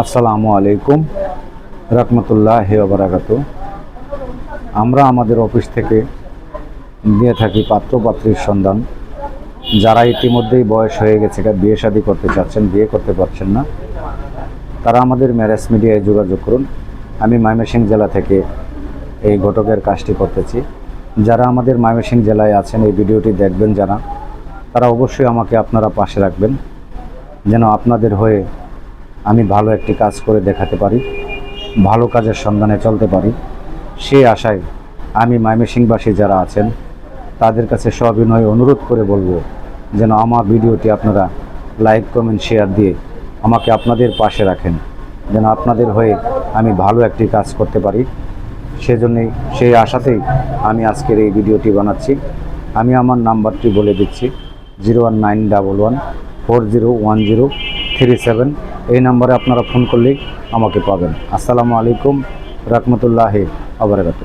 আসসালামু আলাইকুম, রহমতুল্লাহ বারাকাত আমরা আমাদের অফিস থেকে দিয়ে থাকি পাত্রপাত্রীর সন্ধান। যারা ইতিমধ্যেই বয়স হয়ে গেছে বিয়ে শাদী করতে চাচ্ছেন, বিয়ে করতে পারছেন না। তারা আমাদের ম্যারেজ মিডিয়ায় যোগাযোগ করুন। আমি ময়মনসিংহ জেলা থেকে এই ঘটকের কাজটি করতেছি। যারা আমাদের ময়মনসিংহ জেলায় আছেন, এই ভিডিওটি দেখবেন যারা, তারা অবশ্যই আমাকে আপনারা পাশে রাখবেন। যেন আপনাদের হয়ে আমি ভালো একটি কাজ করে দেখাতে পারি, ভালো কাজের সন্ধানে চলতে পারি। সেই আশায় আমি ময়মনসিংহবাসী যারা আছেন, তাদের কাছে সবিনয় অনুরোধ করে বলব যেন আমার ভিডিওটি আপনারা লাইক, কমেন্ট, শেয়ার দিয়ে আমাকে আপনাদের পাশে রাখেন, যেন আপনাদের হয়ে আমি ভালো একটি কাজ করতে পারি। সেজন্যই সেই আশাতেই আমি আজকের এই ভিডিওটি বানাচ্ছি। আমি আমার নাম্বারটি বলে দিচ্ছি, zero one nine double one four zero one zero three seven. এই নাম্বারে আপনারা ফোন করলেই আমাকে পাবেন। আসসালামু আলাইকুম রহমতুল্লাহ আবরাকাতু